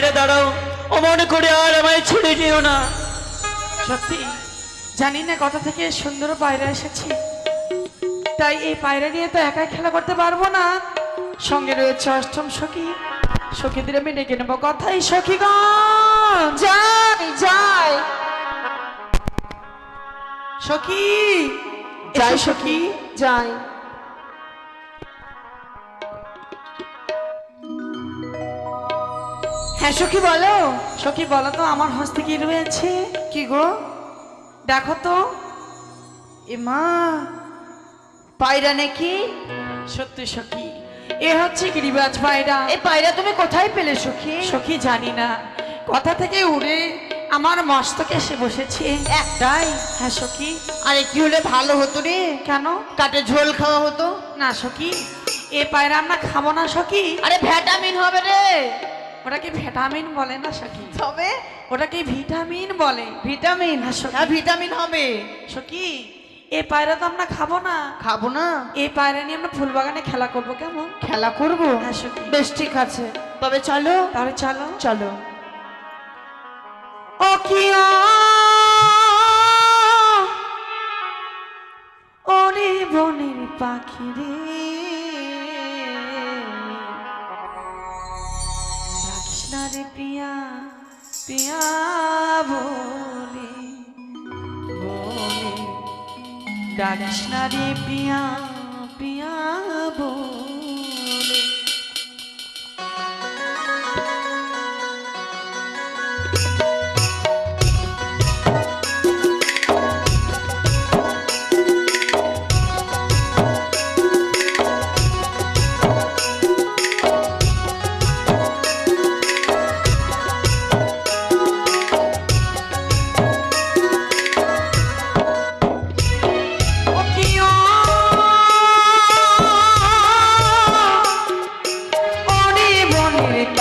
পায়রা দাঁড়াও। অমন করে আর আমায় ছেড়ে যেও না। সত্যি জানি না কথা থেকে সুন্দর পায়রা এসেছে। তাই এই পায়রা নিয়ে তো একাই খেলা করতে পারব না। সঙ্গে রয়েছে অষ্টম সখী। সখীদের আমি ডেকে নেব কথাই সখীগণ! যাই যাই সখী যাই সখী যাই হ্যাঁ সখী বলো। সখী বলো তো আমার হস্তে কি রয়েছে? কি গো? দেখো তো। এ মা পায়রা নাকি? সত্যি সখী এ হচ্ছে গিরিবাজ পায়রা। এ পায়রা তুমি কোথায় পেলে সখী? সখী জানি না। কথা থেকে উড়ে আমার মস্তকে এসে বসেছে। একটাই? হ্যাঁ সখী। আরে কি হলে ভালো হতো রে? কেন? কাটে ঝোল খাওয়া হতো? না সখী এ পায়রা আমরা খাব না সখী। আরে ভিটামিন হবে রে। ওটাকে ভিটামিন বলে না সখী? তবে? ওটাকে ভিটামিন বলে। ভিটামিন হ্যাঁ। হ্যাঁ ভিটামিন হবে। সখী এ পায়রা তো আমরা খাব না। খাব না? এই পায়রা নিয়ে আমরা ফুলবাগানে খেলা করব কেমন? খেলা করব? হ্যাঁ সখী। বেশ ঠিক আছে। তবে চলো। তাহলে চলো। চলো। ও কি ওরে বনের পাখি রে। ডাকিস পিয়া পিয়া বলে বলে ডাকিস না রে পিয়া পিয়া বলে।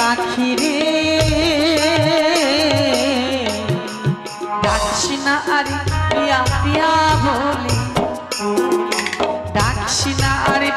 পাখি রে। ডাকস না আরে পিয়া পিয়া বলে। ডাকস না আরে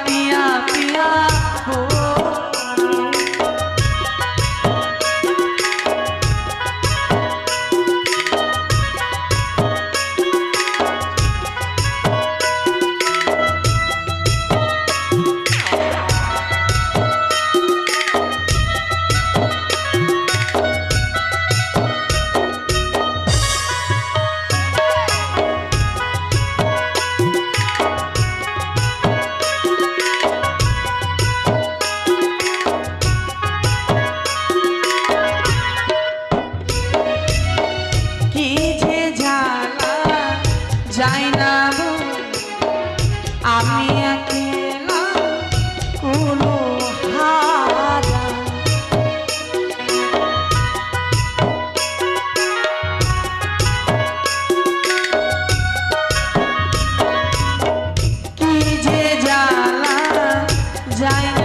যাই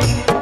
Thank you.